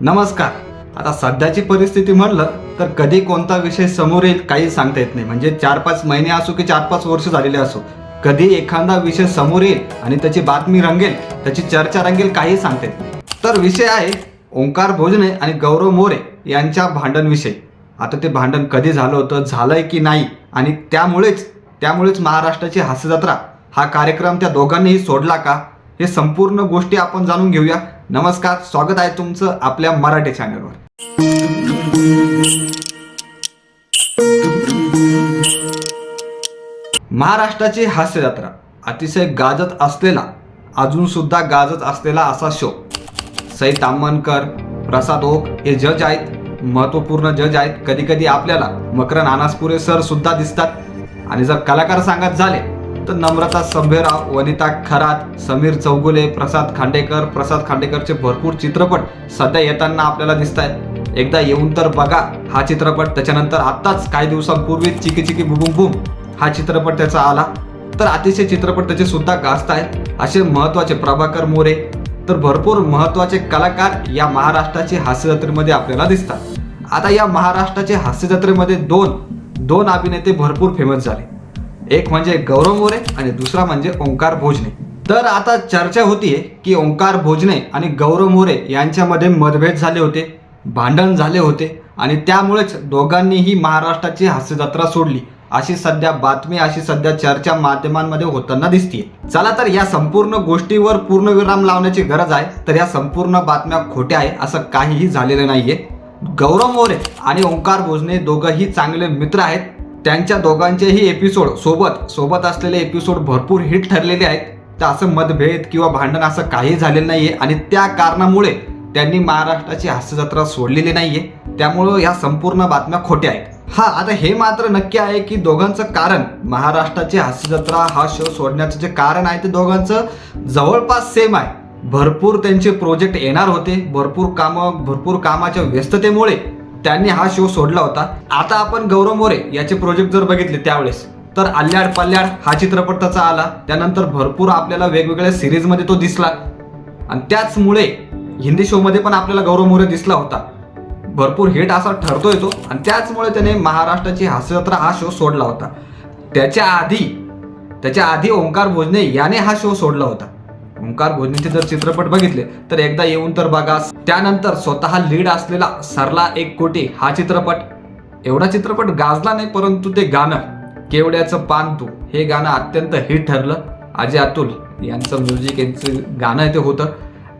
नमस्कार. आता सध्याची परिस्थिती म्हणलं तर कधी कोणता विषय समोर येईल काही सांगता येत नाही. म्हणजे चार पाच महिने असो की चार पाच वर्ष झालेले असो. कधी एखादा विषय समोर येईल आणि त्याची बातमी रंगेल त्याची चर्चा रंगेल काही सांगता येत नाही. तर विषय आहे ओंकार भोजने आणि गौरव मोरे यांच्या भांडणविषयी आता ते भांडण कधी झालं होतं झालंय की नाही आणि त्यामुळेच त्यामुळेच महाराष्ट्राची हास्यजत्रा हा कार्यक्रम त्या दोघांनीही सोडला का? हे संपूर्ण गोष्टी आपण जाणून घेऊया. नमस्कार स्वागत आहे तुमचं आपल्या मराठी चॅनलवर महाराष्ट्राची हास्यजत्रा अतिशय गाजत असलेला अजून सुद्धा गाजत असलेला असा शो सई ताम्हणकर प्रसाद ओक हे जज आहेत महत्त्वपूर्ण जज आहेत. कधी कधी आपल्याला मकरन अनासपुरे सर सुद्धा दिसतात. आणि जर कलाकार सांगत झाले तर नम्रता संभेराव वनिता खरात समीर चौगुले प्रसाद खांडेकर प्रसाद खांडेकरचे भरपूर चित्रपट सध्या येताना आपल्याला दिसत आहेत एकदा येऊन तर बघा हा चित्रपट. त्याच्यानंतर आत्ताच काही दिवसांपूर्वी चिकी चिकी बुबुम बुम हा चित्रपट त्याचा आला. तर अतिशय चित्रपट त्याचे सुद्धा गाजत आहेत असे महत्त्वाचे प्रभाकर मोरे. तर भरपूर महत्त्वाचे कलाकार या महाराष्ट्राची हास्यजत्रेमध्ये आपल्याला दिसतात. आता या महाराष्ट्राचे हास्यजत्रेमध्ये दोन दोन अभिनेते भरपूर फेमस झाले. एक म्हणजे गौरव मोरे आणि दुसरा म्हणजे ओंकार भोजने. तर आता चर्चा होतीये की ओंकार भोजने आणि गौरव मोरे यांच्यामध्ये मतभेद झाले होते भांडण झाले होते आणि त्यामुळेच दोघांनीही महाराष्ट्राची हास्यजत्रा सोडली. अशी सध्या बातमी अशी सध्या चर्चा माध्यमांमध्ये होताना दिसतीये. चला तर या संपूर्ण गोष्टीवर पूर्णविराम लावण्याची गरज आहे. तर या संपूर्ण बातम्या खोट्या आहे असं काहीही झालेलं नाहीये. गौरव मोरे आणि ओंकार भोजने दोघंही चांगले मित्र आहेत. त्यांच्या दोघांचेही एपिसोड सोबत सोबत असलेले एपिसोड भरपूर हिट ठरलेले आहेत. तर असं मतभेद किंवा भांडण असं काही झालेलं नाही आहे आणि त्या कारणामुळे त्यांनी महाराष्ट्राची हास्यजत्रा सोडलेली नाही आहे त्यामुळं ह्या संपूर्ण बातम्या खोट्या आहेत. हा आता हे मात्र नक्की आहे की दोघांचं कारण महाराष्ट्राची हास्यजत्रा हा शो सोडण्याचं जे कारण आहे ते दोघांचं जवळपास सेम आहे. भरपूर त्यांचे प्रोजेक्ट येणार होते भरपूर कामं भरपूर कामाच्या व्यस्ततेमुळे त्यांनी हा शो सोडला होता. आता आपण गौरव मोरे याचे प्रोजेक्ट जर बघितले त्यावेळेस तर अल्ल्याड पल्ल्याड हा चित्रपट त्याचा आला. त्यानंतर भरपूर आपल्याला वेगवेगळ्या सिरीजमध्ये तो दिसला. आणि त्याचमुळे हिंदी शोमध्ये पण आपल्याला गौरव मोरे दिसला होता. भरपूर हिट असा ठरतोय तो. आणि त्याचमुळे त्याने महाराष्ट्राची हास्यजत्रा हा शो सोडला होता. त्याच्या आधी त्याच्या आधी ओंकार भोजने याने हा शो सोडला होता. ओंकार भोजनेचे जर चित्रपट बघितले तर एकदा येऊन तर बघा. त्यानंतर स्वतः लीड असलेला सरला एक कोटी हा चित्रपट. एवढा चित्रपट गाजला नाही परंतु ते गाणं केवड्याचं पान तू हे गाणं अत्यंत हिट ठरलं. अजय अतुल यांचं म्युझिक यांचं गाणं ते होतं.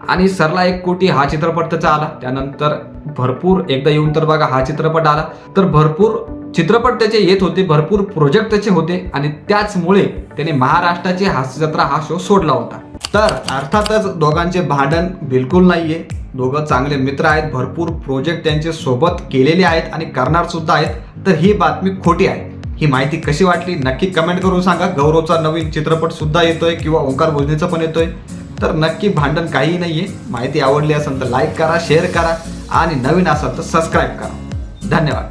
आणि सरला एक कोटी हा चित्रपट त्याचा आला. त्यानंतर भरपूर एकदा येऊन तर बघा हा चित्रपट आला. तर भरपूर चित्रपट त्याचे येत होते भरपूर प्रोजेक्ट त्याचे होते. आणि त्याचमुळे त्याने महाराष्ट्राची हास्यजत्रा हा शो सोडला होता. तर अर्थातच दोघांचे भांडण बिलकुल नाही आहे दोघं चांगले मित्र आहेत भरपूर प्रोजेक्ट त्यांचे सोबत केलेले आहेत आणि करणार सुद्धा आहेत. तर ही बातमी खोटी आहे. ही माहिती कशी वाटली नक्की कमेंट करून सांगा. गौरवचा नवीन चित्रपट सुद्धा येतोय किंवा ओंकार भोजनेचा पण येतोय. तर नक्की भांडण काही आहे माहिती आवडली असेल तर लाईक करा शेअर करा आणि नवीन असेल तर सबस्क्राईब करा. धन्यवाद.